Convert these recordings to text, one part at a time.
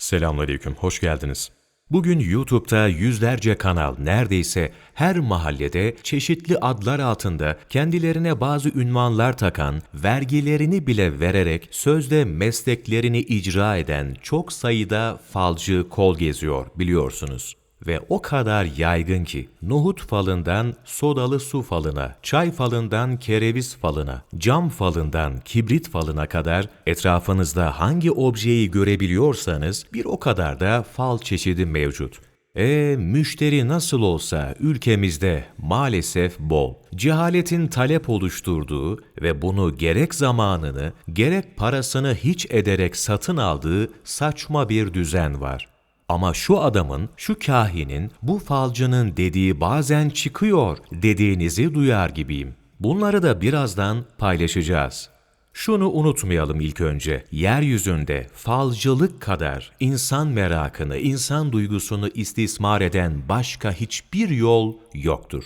Selamünaleyküm, hoş geldiniz. Bugün YouTube'da yüzlerce kanal, neredeyse her mahallede çeşitli adlar altında kendilerine bazı ünvanlar takan, vergilerini bile vererek sözde mesleklerini icra eden çok sayıda falcı kol geziyor biliyorsunuz. Ve o kadar yaygın ki nohut falından sodalı su falına, çay falından kereviz falına, cam falından kibrit falına kadar etrafınızda hangi objeyi görebiliyorsanız bir o kadar da fal çeşidi mevcut. E müşteri nasıl olsa ülkemizde maalesef bol. Cehaletin talep oluşturduğu ve bunu gerek zamanını gerek parasını hiç ederek satın aldığı saçma bir düzen var. Ama şu adamın, şu kahinin, bu falcının dediği bazen çıkıyor dediğinizi duyar gibiyim. Bunları da birazdan paylaşacağız. Şunu unutmayalım ilk önce. Yeryüzünde falcılık kadar insan merakını, insan duygusunu istismar eden başka hiçbir yol yoktur.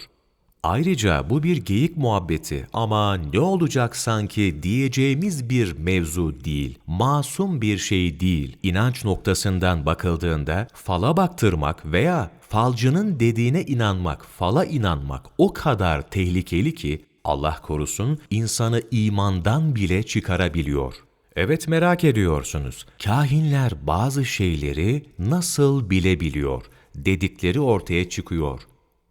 Ayrıca bu bir geyik muhabbeti ama ne olacak sanki diyeceğimiz bir mevzu değil, masum bir şey değil. İnanç noktasından bakıldığında fala baktırmak veya falcının dediğine inanmak, fala inanmak o kadar tehlikeli ki Allah korusun insanı imandan bile çıkarabiliyor. Evet merak ediyorsunuz. Kahinler bazı şeyleri nasıl bilebiliyor? Dedikleri ortaya çıkıyor.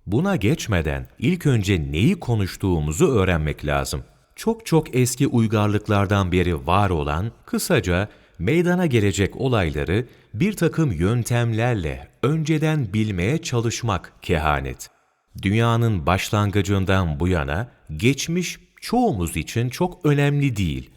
Buna geçmeden ilk önce neyi konuştuğumuzu öğrenmek lazım. Çok çok eski uygarlıklardan beri var olan, kısaca meydana gelecek olayları bir takım yöntemlerle önceden bilmeye çalışmak kehanet. Dünyanın başlangıcından bu yana geçmiş çoğumuz için çok önemli değil.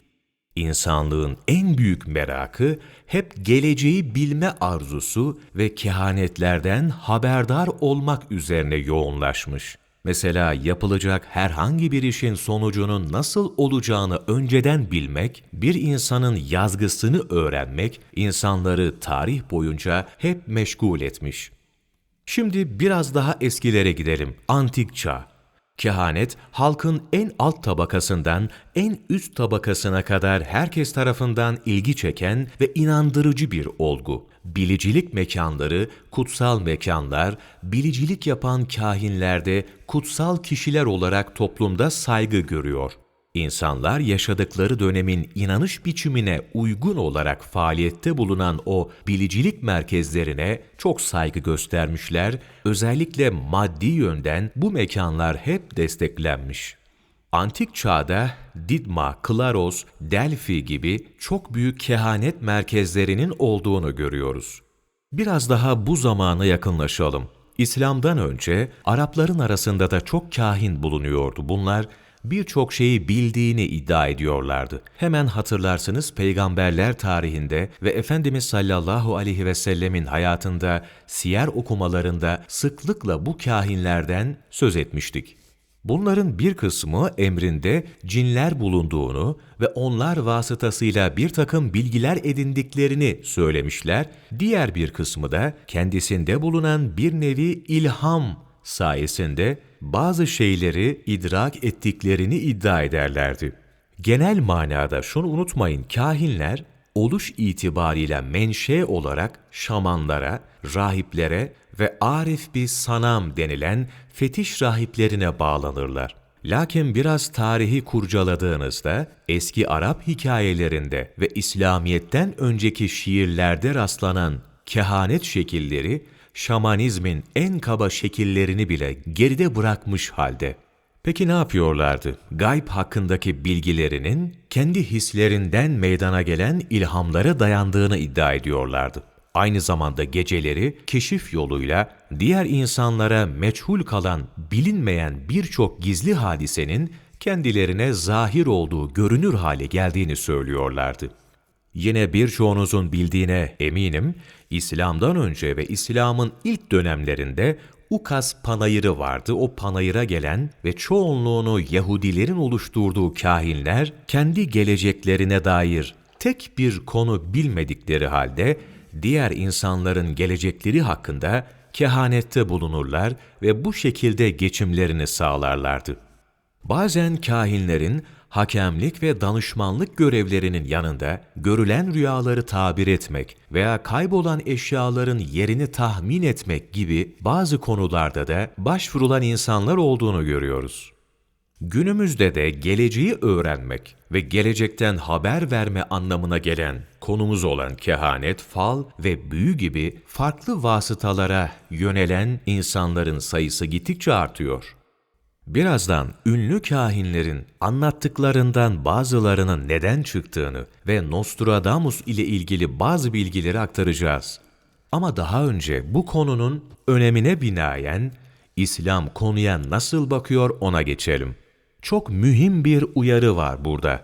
İnsanlığın en büyük merakı hep geleceği bilme arzusu ve kehanetlerden haberdar olmak üzerine yoğunlaşmış. Mesela yapılacak herhangi bir işin sonucunun nasıl olacağını önceden bilmek, bir insanın yazgısını öğrenmek insanları tarih boyunca hep meşgul etmiş. Şimdi biraz daha eskilere gidelim. Antik çağ. Kehanet, halkın en alt tabakasından en üst tabakasına kadar herkes tarafından ilgi çeken ve inandırıcı bir olgu. Bilicilik mekanları, kutsal mekanlar, bilicilik yapan kahinlerde kutsal kişiler olarak toplumda saygı görüyor. İnsanlar yaşadıkları dönemin inanış biçimine uygun olarak faaliyette bulunan o bilicilik merkezlerine çok saygı göstermişler, özellikle maddi yönden bu mekanlar hep desteklenmiş. Antik çağda Didma, Klaros, Delphi gibi çok büyük kehanet merkezlerinin olduğunu görüyoruz. Biraz daha bu zamana yakınlaşalım. İslam'dan önce Arapların arasında da çok kahin bulunuyordu. Bunlar birçok şeyi bildiğini iddia ediyorlardı. Hemen hatırlarsınız peygamberler tarihinde ve Efendimiz sallallahu aleyhi ve sellemin hayatında siyer okumalarında sıklıkla bu kahinlerden söz etmiştik. Bunların bir kısmı emrinde cinler bulunduğunu ve onlar vasıtasıyla bir takım bilgiler edindiklerini söylemişler, diğer bir kısmı da kendisinde bulunan bir nevi ilham sayesinde bazı şeyleri idrak ettiklerini iddia ederlerdi. Genel manada şunu unutmayın, kahinler oluş itibariyle menşe olarak şamanlara, rahiplere ve arif bir sanam denilen fetiş rahiplerine bağlanırlar. Lakin biraz tarihi kurcaladığınızda eski Arap hikayelerinde ve İslamiyet'ten önceki şiirlerde rastlanan kehanet şekilleri şamanizmin en kaba şekillerini bile geride bırakmış halde. Peki ne yapıyorlardı? Gayb hakkındaki bilgilerinin kendi hislerinden meydana gelen ilhamlara dayandığını iddia ediyorlardı. Aynı zamanda geceleri keşif yoluyla diğer insanlara meçhul kalan, bilinmeyen birçok gizli hadisenin kendilerine zahir olduğu görünür hale geldiğini söylüyorlardı. Yine birçoğunuzun bildiğine eminim, İslam'dan önce ve İslam'ın ilk dönemlerinde Ukas panayırı vardı. O panayıra gelen ve çoğunluğunu Yahudilerin oluşturduğu kahinler kendi geleceklerine dair tek bir konu bilmedikleri halde diğer insanların gelecekleri hakkında kehanette bulunurlar ve bu şekilde geçimlerini sağlarlardı. Bazen kahinlerin hakemlik ve danışmanlık görevlerinin yanında görülen rüyaları tabir etmek veya kaybolan eşyaların yerini tahmin etmek gibi bazı konularda da başvurulan insanlar olduğunu görüyoruz. Günümüzde de geleceği öğrenmek ve gelecekten haber verme anlamına gelen konumuz olan kehanet, fal ve büyü gibi farklı vasıtalara yönelen insanların sayısı gittikçe artıyor. Birazdan ünlü kahinlerin anlattıklarından bazılarının neden çıktığını ve Nostradamus ile ilgili bazı bilgileri aktaracağız. Ama daha önce bu konunun önemine binaen İslam konuya nasıl bakıyor ona geçelim. Çok mühim bir uyarı var burada.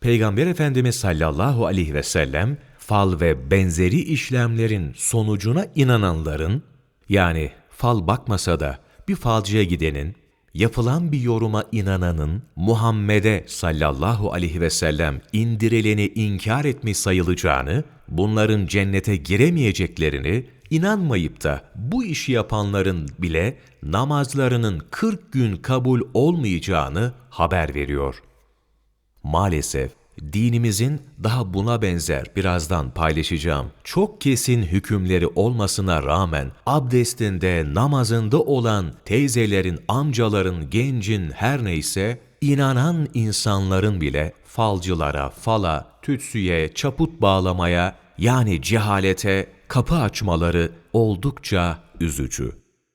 Peygamber Efendimiz sallallahu aleyhi ve sellem fal ve benzeri işlemlerin sonucuna inananların yani fal bakmasa da bir falcıya gidenin yapılan bir yoruma inananın Muhammed'e sallallahu aleyhi ve sellem indirileni inkar etmiş sayılacağını, bunların cennete giremeyeceklerini, inanmayıp da bu işi yapanların bile namazlarının 40 gün kabul olmayacağını haber veriyor. Maalesef dinimizin daha buna benzer birazdan paylaşacağım çok kesin hükümleri olmasına rağmen abdestinde, namazında olan teyzelerin, amcaların, gencin her neyse inanan insanların bile falcılara, fala, tütsüye, çaput bağlamaya yani cehalete kapı açmaları oldukça üzücü.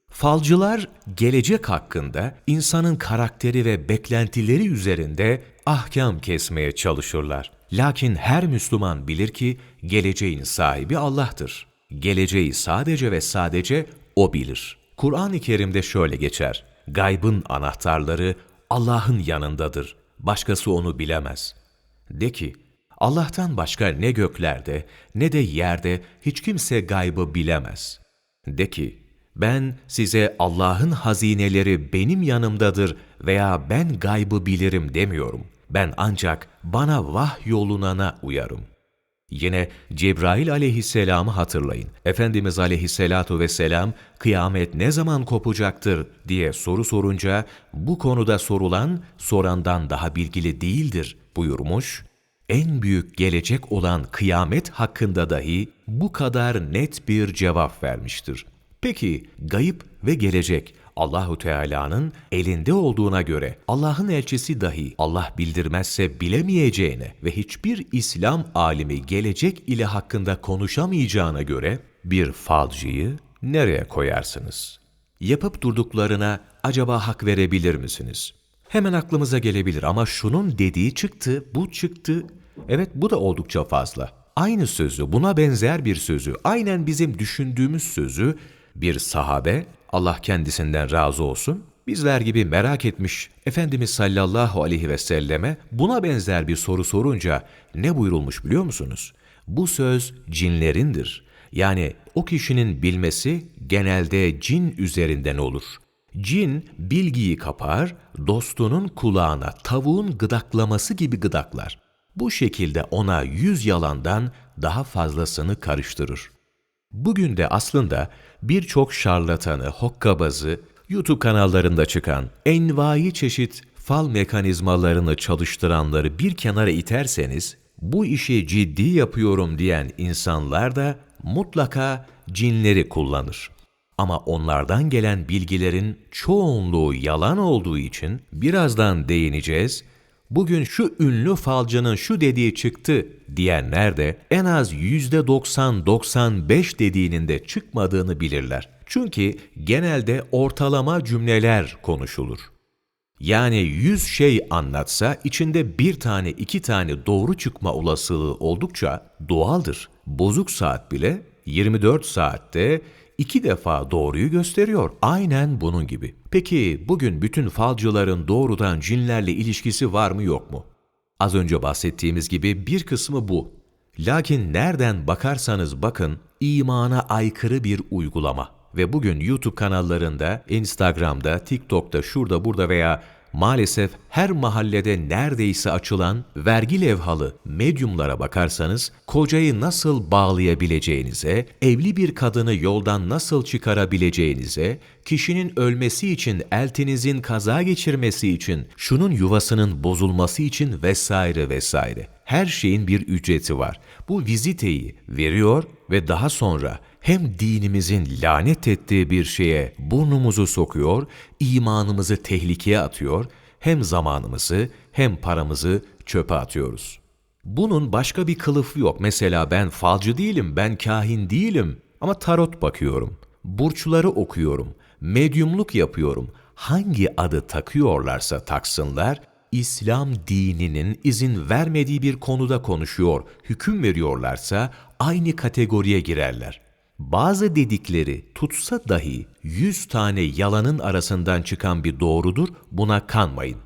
Falcılar gelecek hakkında insanın karakteri ve beklentileri üzerinde ahkam kesmeye çalışırlar. Lakin her Müslüman bilir ki geleceğin sahibi Allah'tır. Geleceği sadece ve sadece O bilir. Kur'an-ı Kerim'de şöyle geçer. Gaybın anahtarları Allah'ın yanındadır. Başkası onu bilemez. De ki, Allah'tan başka ne göklerde ne de yerde hiç kimse gaybı bilemez. De ki, ben size Allah'ın hazineleri benim yanımdadır veya ben gaybı bilirim demiyorum. Ben ancak bana vah yolunana uyarım. Yine Cebrail aleyhisselamı hatırlayın. Efendimiz aleyhisselatu vesselam kıyamet ne zaman kopacaktır diye soru sorunca bu konuda sorulan sorandan daha bilgili değildir buyurmuş. En büyük gelecek olan kıyamet hakkında dahi bu kadar net bir cevap vermiştir. Peki gayip ve gelecek Allahu Teala'nın elinde olduğuna göre Allah'ın elçisi dahi Allah bildirmezse bilemeyeceğine ve hiçbir İslam alimi gelecek ile hakkında konuşamayacağına göre bir falcıyı nereye koyarsınız? Yapıp durduklarına acaba hak verebilir misiniz? Hemen aklımıza gelebilir ama şunun dediği çıktı, bu çıktı. Evet bu da oldukça fazla. Aynı sözü, buna benzer bir sözü, aynen bizim düşündüğümüz sözü bir sahabe, Allah kendisinden razı olsun, bizler gibi merak etmiş Efendimiz sallallahu aleyhi ve selleme buna benzer bir soru sorunca ne buyurulmuş biliyor musunuz? Bu söz cinlerindir. Yani o kişinin bilmesi genelde cin üzerinden olur. Cin bilgiyi kapar, dostunun kulağına tavuğun gıdaklaması gibi gıdaklar. Bu şekilde ona yüz yalandan daha fazlasını karıştırır. Bugün de aslında birçok şarlatanı, hokkabazı, YouTube kanallarında çıkan envai çeşit fal mekanizmalarını çalıştıranları bir kenara iterseniz, bu işi ciddi yapıyorum diyen insanlar da mutlaka cinleri kullanır. Ama onlardan gelen bilgilerin çoğunluğu yalan olduğu için birazdan değineceğiz bugün şu ünlü falcının şu dediği çıktı diyenler de en az %90-95 dediğinin de çıkmadığını bilirler. Çünkü genelde ortalama cümleler konuşulur. Yani 100 şey anlatsa içinde bir tane iki tane doğru çıkma olasılığı oldukça doğaldır. Bozuk saat bile 24 saatte iki defa doğruyu gösteriyor. Aynen bunun gibi. Peki bugün bütün falcıların doğrudan cinlerle ilişkisi var mı yok mu? Az önce bahsettiğimiz gibi bir kısmı bu. Lakin nereden bakarsanız bakın imana aykırı bir uygulama. Ve bugün YouTube kanallarında, Instagram'da, TikTok'ta, şurada burada veya Maalesef her mahallede neredeyse açılan vergi levhalı medyumlara bakarsanız kocayı nasıl bağlayabileceğinize, evli bir kadını yoldan nasıl çıkarabileceğinize, kişinin ölmesi için, eltinizin kaza geçirmesi için, şunun yuvasının bozulması için vesaire vesaire. Her şeyin bir ücreti var. Bu viziteyi veriyor ve daha sonra hem dinimizin lanet ettiği bir şeye burnumuzu sokuyor, imanımızı tehlikeye atıyor, hem zamanımızı hem paramızı çöpe atıyoruz. Bunun başka bir kılıfı yok. Mesela ben falcı değilim, ben kahin değilim ama tarot bakıyorum. Burçları okuyorum, medyumluk yapıyorum. Hangi adı takıyorlarsa taksınlar, İslam dininin izin vermediği bir konuda konuşuyor, hüküm veriyorlarsa aynı kategoriye girerler. Bazı dedikleri tutsa dahi yüz tane yalanın arasından çıkan bir doğrudur, buna kanmayın.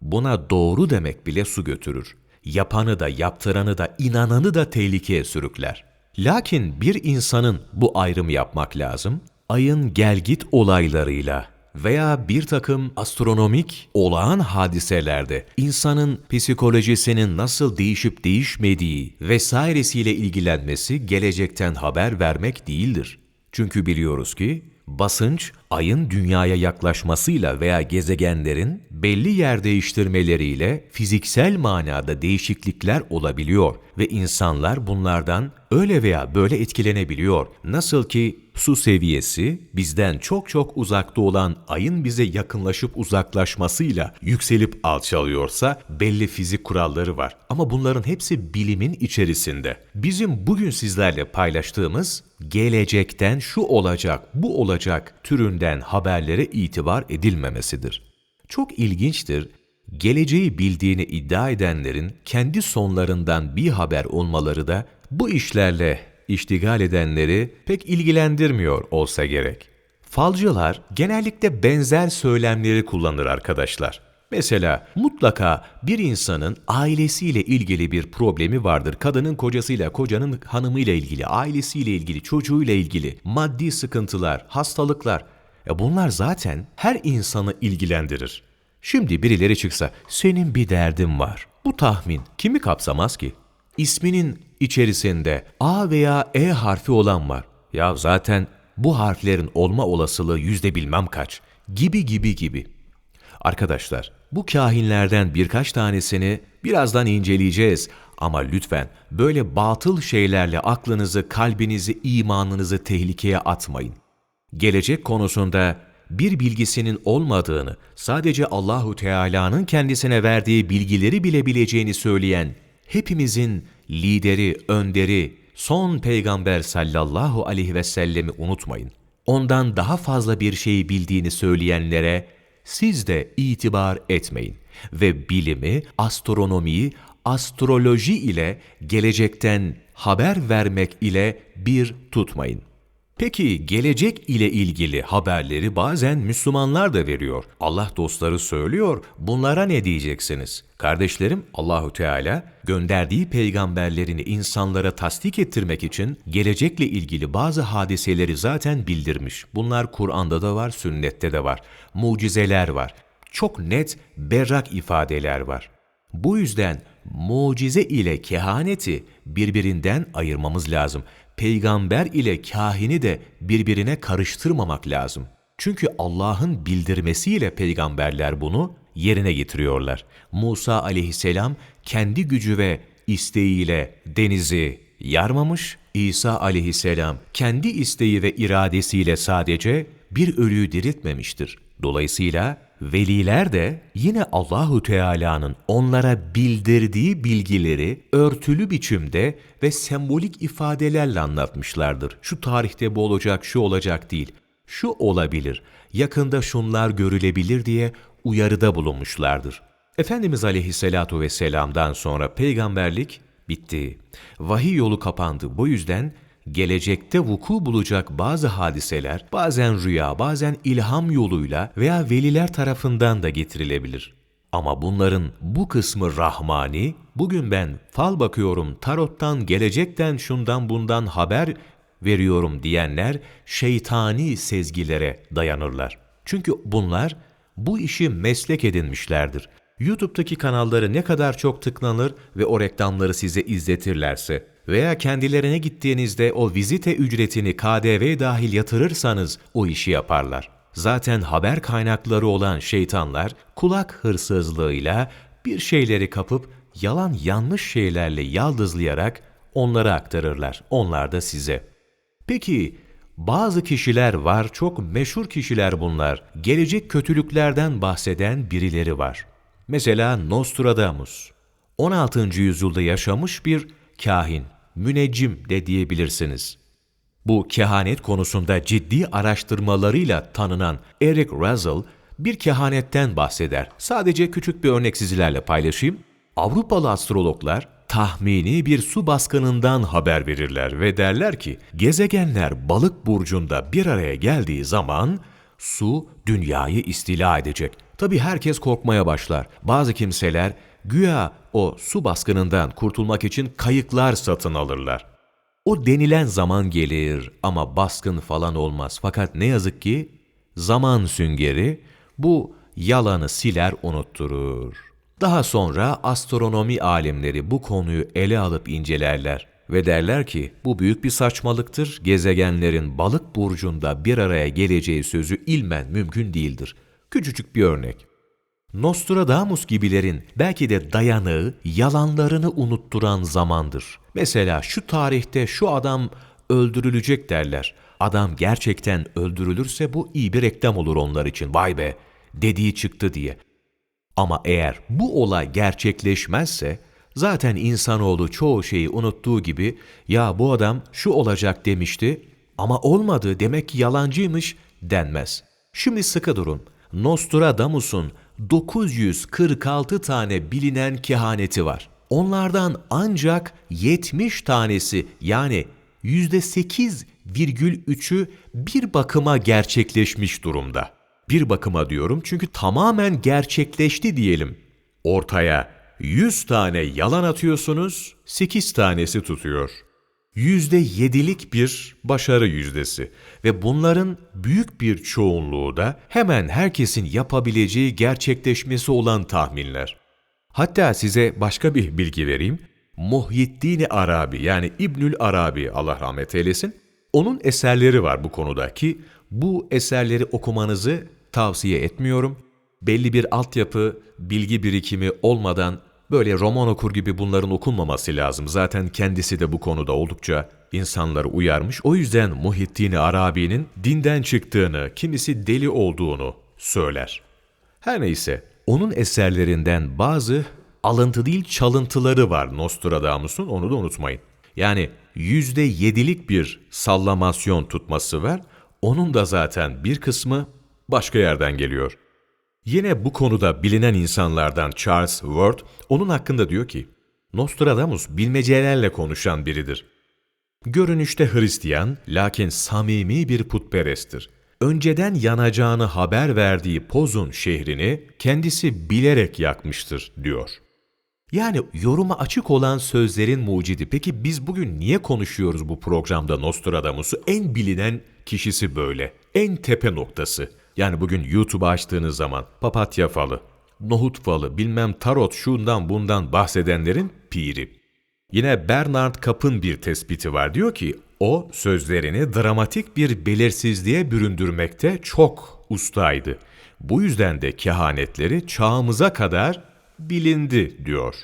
Buna doğru demek bile su götürür. Yapanı da yaptıranı da inananı da tehlikeye sürükler. Lakin bir insanın bu ayrımı yapmak lazım, ayın gelgit olaylarıyla veya bir takım astronomik olağan hadiselerde insanın psikolojisinin nasıl değişip değişmediği vesairesiyle ilgilenmesi gelecekten haber vermek değildir. Çünkü biliyoruz ki basınç ayın dünyaya yaklaşmasıyla veya gezegenlerin belli yer değiştirmeleriyle fiziksel manada değişiklikler olabiliyor ve insanlar bunlardan öyle veya böyle etkilenebiliyor. Nasıl ki su seviyesi bizden çok çok uzakta olan ayın bize yakınlaşıp uzaklaşmasıyla yükselip alçalıyorsa belli fizik kuralları var. Ama bunların hepsi bilimin içerisinde. Bizim bugün sizlerle paylaştığımız gelecekten şu olacak, bu olacak türünden haberlere itibar edilmemesidir. Çok ilginçtir, geleceği bildiğini iddia edenlerin kendi sonlarından bir haber olmaları da bu işlerle iştigal edenleri pek ilgilendirmiyor olsa gerek. Falcılar genellikle benzer söylemleri kullanır arkadaşlar. Mesela mutlaka bir insanın ailesiyle ilgili bir problemi vardır. Kadının kocasıyla, kocanın hanımıyla ilgili, ailesiyle ilgili, çocuğuyla ilgili maddi sıkıntılar, hastalıklar. E bunlar zaten her insanı ilgilendirir. Şimdi birileri çıksa, senin bir derdin var. Bu tahmin kimi kapsamaz ki? İsminin içerisinde A veya E harfi olan var. Ya zaten bu harflerin olma olasılığı yüzde bilmem kaç. Gibi gibi gibi. Arkadaşlar, bu kahinlerden birkaç tanesini birazdan inceleyeceğiz. Ama lütfen böyle batıl şeylerle aklınızı, kalbinizi, imanınızı tehlikeye atmayın. Gelecek konusunda bir bilgisinin olmadığını, sadece Allahu Teala'nın kendisine verdiği bilgileri bilebileceğini söyleyen hepimizin lideri, önderi, son peygamber sallallahu aleyhi ve sellemi unutmayın. Ondan daha fazla bir şeyi bildiğini söyleyenlere siz de itibar etmeyin ve bilimi, astronomiyi, astroloji ile gelecekten haber vermek ile bir tutmayın. Peki gelecek ile ilgili haberleri bazen Müslümanlar da veriyor. Allah dostları söylüyor. Bunlara ne diyeceksiniz? Kardeşlerim Allahu Teala gönderdiği peygamberlerini insanlara tasdik ettirmek için gelecekle ilgili bazı hadiseleri zaten bildirmiş. Bunlar Kur'an'da da var, sünnette de var. Mucizeler var. Çok net, berrak ifadeler var. Bu yüzden mucize ile kehaneti birbirinden ayırmamız lazım peygamber ile kahini de birbirine karıştırmamak lazım. Çünkü Allah'ın bildirmesiyle peygamberler bunu yerine getiriyorlar. Musa aleyhisselam kendi gücü ve isteğiyle denizi yarmamış, İsa aleyhisselam kendi isteği ve iradesiyle sadece bir ölüyü diriltmemiştir. Dolayısıyla veliler de yine Allahu Teala'nın onlara bildirdiği bilgileri örtülü biçimde ve sembolik ifadelerle anlatmışlardır. Şu tarihte bu olacak, şu olacak değil. Şu olabilir, yakında şunlar görülebilir diye uyarıda bulunmuşlardır. Efendimiz Aleyhisselatu Vesselam'dan sonra peygamberlik bitti. Vahiy yolu kapandı. Bu yüzden gelecekte vuku bulacak bazı hadiseler bazen rüya, bazen ilham yoluyla veya veliler tarafından da getirilebilir. Ama bunların bu kısmı rahmani, bugün ben fal bakıyorum, tarottan, gelecekten, şundan bundan haber veriyorum diyenler şeytani sezgilere dayanırlar. Çünkü bunlar bu işi meslek edinmişlerdir. YouTube'daki kanalları ne kadar çok tıklanır ve o reklamları size izletirlerse veya kendilerine gittiğinizde o vizite ücretini KDV dahil yatırırsanız o işi yaparlar. Zaten haber kaynakları olan şeytanlar kulak hırsızlığıyla bir şeyleri kapıp yalan yanlış şeylerle yaldızlayarak onlara aktarırlar. Onlar da size. Peki bazı kişiler var, çok meşhur kişiler bunlar. Gelecek kötülüklerden bahseden birileri var. Mesela Nostradamus. 16. yüzyılda yaşamış bir kahin, müneccim de diyebilirsiniz. Bu kehanet konusunda ciddi araştırmalarıyla tanınan Eric Russell bir kehanetten bahseder. Sadece küçük bir örnek sizlerle paylaşayım. Avrupalı astrologlar tahmini bir su baskınından haber verirler ve derler ki gezegenler balık burcunda bir araya geldiği zaman su dünyayı istila edecek. Tabi herkes korkmaya başlar. Bazı kimseler güya o su baskınından kurtulmak için kayıklar satın alırlar. O denilen zaman gelir ama baskın falan olmaz. Fakat ne yazık ki zaman süngeri bu yalanı siler unutturur. Daha sonra astronomi alimleri bu konuyu ele alıp incelerler ve derler ki bu büyük bir saçmalıktır. Gezegenlerin balık burcunda bir araya geleceği sözü ilmen mümkün değildir. Küçücük bir örnek. Nostradamus gibilerin belki de dayanığı yalanlarını unutturan zamandır. Mesela şu tarihte şu adam öldürülecek derler. Adam gerçekten öldürülürse bu iyi bir reklam olur onlar için. Vay be dediği çıktı diye. Ama eğer bu olay gerçekleşmezse zaten insanoğlu çoğu şeyi unuttuğu gibi ya bu adam şu olacak demişti ama olmadı demek ki yalancıymış denmez. Şimdi sıkı durun. Nostradamus'un 946 tane bilinen kehaneti var. Onlardan ancak 70 tanesi yani %8,3'ü bir bakıma gerçekleşmiş durumda. Bir bakıma diyorum çünkü tamamen gerçekleşti diyelim. Ortaya 100 tane yalan atıyorsunuz, 8 tanesi tutuyor. %7'lik bir başarı yüzdesi ve bunların büyük bir çoğunluğu da hemen herkesin yapabileceği gerçekleşmesi olan tahminler. Hatta size başka bir bilgi vereyim. Muhyiddin Arabi yani İbnül Arabi Allah rahmet eylesin. Onun eserleri var bu konuda ki bu eserleri okumanızı tavsiye etmiyorum. Belli bir altyapı, bilgi birikimi olmadan böyle roman okur gibi bunların okunmaması lazım. Zaten kendisi de bu konuda oldukça insanları uyarmış. O yüzden Muhittin Arabi'nin dinden çıktığını, kimisi deli olduğunu söyler. Her neyse, onun eserlerinden bazı alıntı değil çalıntıları var Nostradamus'un, onu da unutmayın. Yani yüzde yedilik bir sallamasyon tutması var. Onun da zaten bir kısmı başka yerden geliyor. Yine bu konuda bilinen insanlardan Charles Ward, onun hakkında diyor ki, Nostradamus bilmecelerle konuşan biridir. Görünüşte Hristiyan, lakin samimi bir putperesttir. Önceden yanacağını haber verdiği Pozun şehrini kendisi bilerek yakmıştır, diyor. Yani yoruma açık olan sözlerin mucidi. Peki biz bugün niye konuşuyoruz bu programda Nostradamus'u? En bilinen kişisi böyle. En tepe noktası. Yani bugün YouTube'u açtığınız zaman papatya falı, nohut falı, bilmem tarot şundan bundan bahsedenlerin piri. Yine Bernard Kapp'ın bir tespiti var. Diyor ki o sözlerini dramatik bir belirsizliğe büründürmekte çok ustaydı. Bu yüzden de kehanetleri çağımıza kadar bilindi diyor.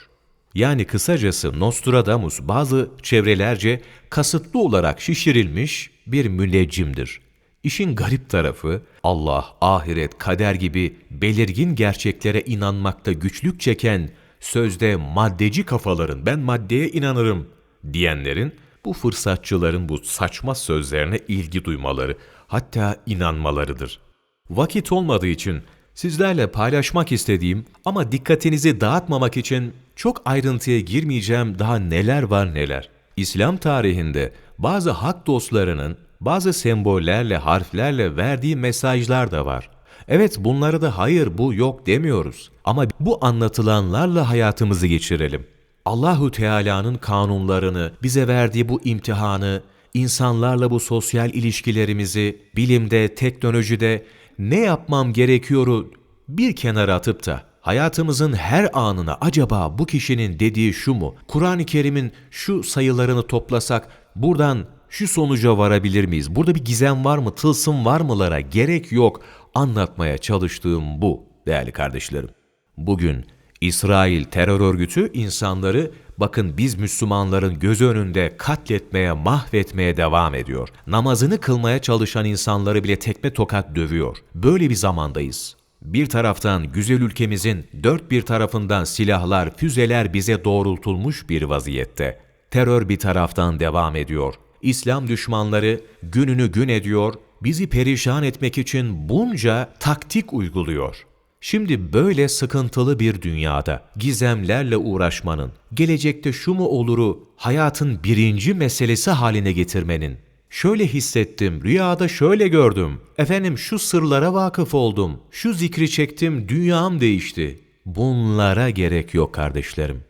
Yani kısacası Nostradamus bazı çevrelerce kasıtlı olarak şişirilmiş bir müneccimdir. İşin garip tarafı Allah, ahiret, kader gibi belirgin gerçeklere inanmakta güçlük çeken sözde maddeci kafaların ben maddeye inanırım diyenlerin bu fırsatçıların bu saçma sözlerine ilgi duymaları hatta inanmalarıdır. Vakit olmadığı için sizlerle paylaşmak istediğim ama dikkatinizi dağıtmamak için çok ayrıntıya girmeyeceğim daha neler var neler. İslam tarihinde bazı hak dostlarının bazı sembollerle, harflerle verdiği mesajlar da var. Evet bunları da hayır bu yok demiyoruz. Ama bu anlatılanlarla hayatımızı geçirelim. Allahu Teala'nın kanunlarını, bize verdiği bu imtihanı, insanlarla bu sosyal ilişkilerimizi, bilimde, teknolojide ne yapmam gerekiyoru bir kenara atıp da hayatımızın her anına acaba bu kişinin dediği şu mu? Kur'an-ı Kerim'in şu sayılarını toplasak buradan şu sonuca varabilir miyiz? Burada bir gizem var mı, tılsım var mılara gerek yok. Anlatmaya çalıştığım bu değerli kardeşlerim. Bugün İsrail terör örgütü insanları bakın biz Müslümanların gözü önünde katletmeye, mahvetmeye devam ediyor. Namazını kılmaya çalışan insanları bile tekme tokat dövüyor. Böyle bir zamandayız. Bir taraftan güzel ülkemizin dört bir tarafından silahlar, füzeler bize doğrultulmuş bir vaziyette. Terör bir taraftan devam ediyor. İslam düşmanları gününü gün ediyor, bizi perişan etmek için bunca taktik uyguluyor. Şimdi böyle sıkıntılı bir dünyada gizemlerle uğraşmanın, gelecekte şu mu oluru hayatın birinci meselesi haline getirmenin, şöyle hissettim, rüyada şöyle gördüm, efendim şu sırlara vakıf oldum, şu zikri çektim, dünyam değişti. Bunlara gerek yok kardeşlerim.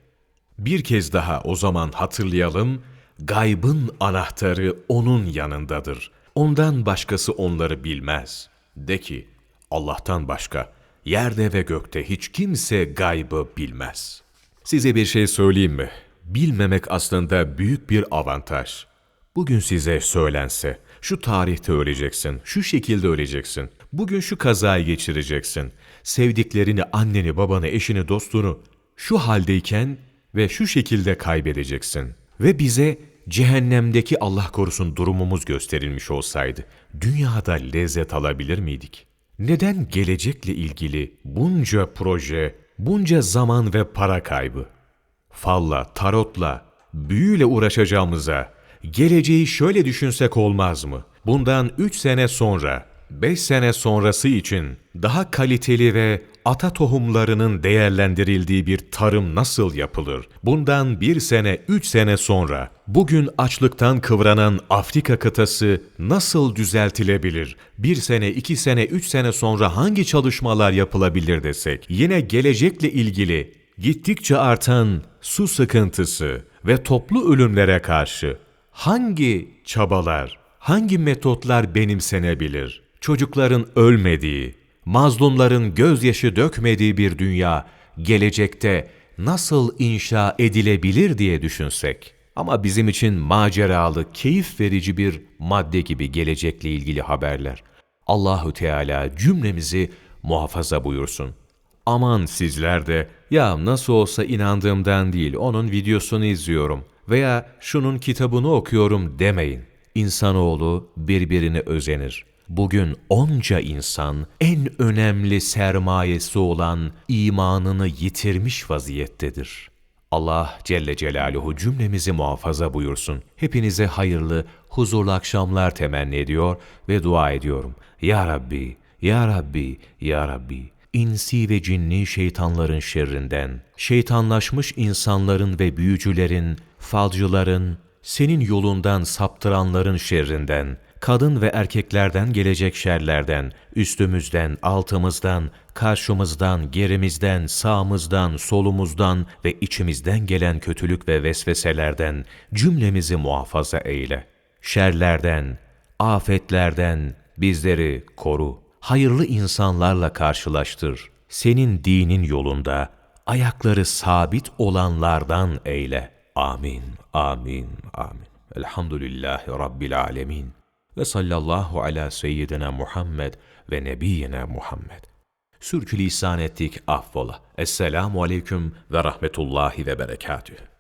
Bir kez daha o zaman hatırlayalım, gaybın anahtarı onun yanındadır. Ondan başkası onları bilmez. De ki, Allah'tan başka, yerde ve gökte hiç kimse gaybı bilmez. Size bir şey söyleyeyim mi? Bilmemek aslında büyük bir avantaj. Bugün size söylense, şu tarihte öleceksin, şu şekilde öleceksin, bugün şu kazayı geçireceksin, sevdiklerini, anneni, babanı, eşini, dostunu şu haldeyken ve şu şekilde kaybedeceksin. Ve bize cehennemdeki Allah korusun durumumuz gösterilmiş olsaydı, dünyada lezzet alabilir miydik? Neden gelecekle ilgili bunca proje, bunca zaman ve para kaybı? Falla, tarotla, büyüyle uğraşacağımıza, geleceği şöyle düşünsek olmaz mı? Bundan 3 sene sonra, 5 sene sonrası için daha kaliteli ve ata tohumlarının değerlendirildiği bir tarım nasıl yapılır? Bundan bir sene, üç sene sonra bugün açlıktan kıvranan Afrika kıtası nasıl düzeltilebilir? Bir sene, iki sene, üç sene sonra hangi çalışmalar yapılabilir desek? Yine gelecekle ilgili gittikçe artan su sıkıntısı ve toplu ölümlere karşı hangi çabalar, hangi metotlar benimsenebilir? Çocukların ölmediği, mazlumların gözyaşı dökmediği bir dünya gelecekte nasıl inşa edilebilir diye düşünsek. Ama bizim için maceralı, keyif verici bir madde gibi gelecekle ilgili haberler. Allahu Teala cümlemizi muhafaza buyursun. Aman sizler de ya nasıl olsa inandığımdan değil onun videosunu izliyorum veya şunun kitabını okuyorum demeyin. İnsanoğlu birbirine özenir. Bugün onca insan en önemli sermayesi olan imanını yitirmiş vaziyettedir. Allah Celle Celaluhu cümlemizi muhafaza buyursun. Hepinize hayırlı, huzurlu akşamlar temenni ediyor ve dua ediyorum. Ya Rabbi, Ya Rabbi, Ya Rabbi insi ve cinni şeytanların şerrinden, şeytanlaşmış insanların ve büyücülerin, falcıların, senin yolundan saptıranların şerrinden, kadın ve erkeklerden gelecek şerlerden, üstümüzden, altımızdan, karşımızdan, gerimizden, sağımızdan, solumuzdan ve içimizden gelen kötülük ve vesveselerden cümlemizi muhafaza eyle. Şerlerden, afetlerden bizleri koru. Hayırlı insanlarla karşılaştır. Senin dinin yolunda ayakları sabit olanlardan eyle. Amin, amin, amin. Elhamdülillahi Rabbil alemin. Ve sallallahu ala seyyidina Muhammed ve nebiyyina Muhammed. Sürçülisan ettik affola. Esselamu aleyküm ve rahmetullahi ve berekatühü.